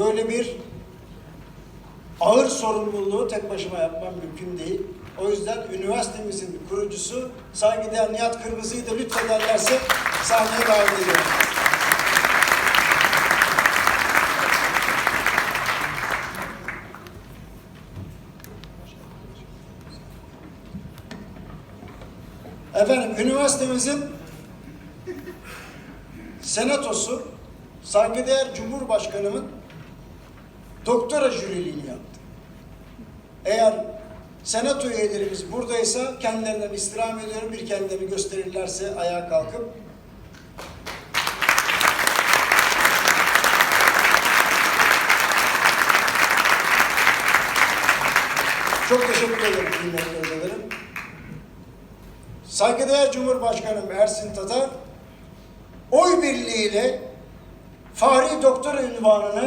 böyle bir ağır sorumluluğu tek başıma yapmam mümkün değil. O yüzden üniversitemizin kurucusu saygıdeğer Nihat Kırmızı'yı da lütfederlerse sahneye davet ediyorum. Efendim üniversitemizin senatosu saygıdeğer Cumhurbaşkanımın doktora jüriliğini yaptı. Eğer senato üyelerimiz buradaysa kendilerinden istirham ediyorum. Bir kendilerini gösterirlerse ayağa kalkıp Çok teşekkür ederim kıymetli hocalarım. Saygıdeğer Cumhurbaşkanım Ersin Tatar oy birliğiyle Fahri Doktora ünvanını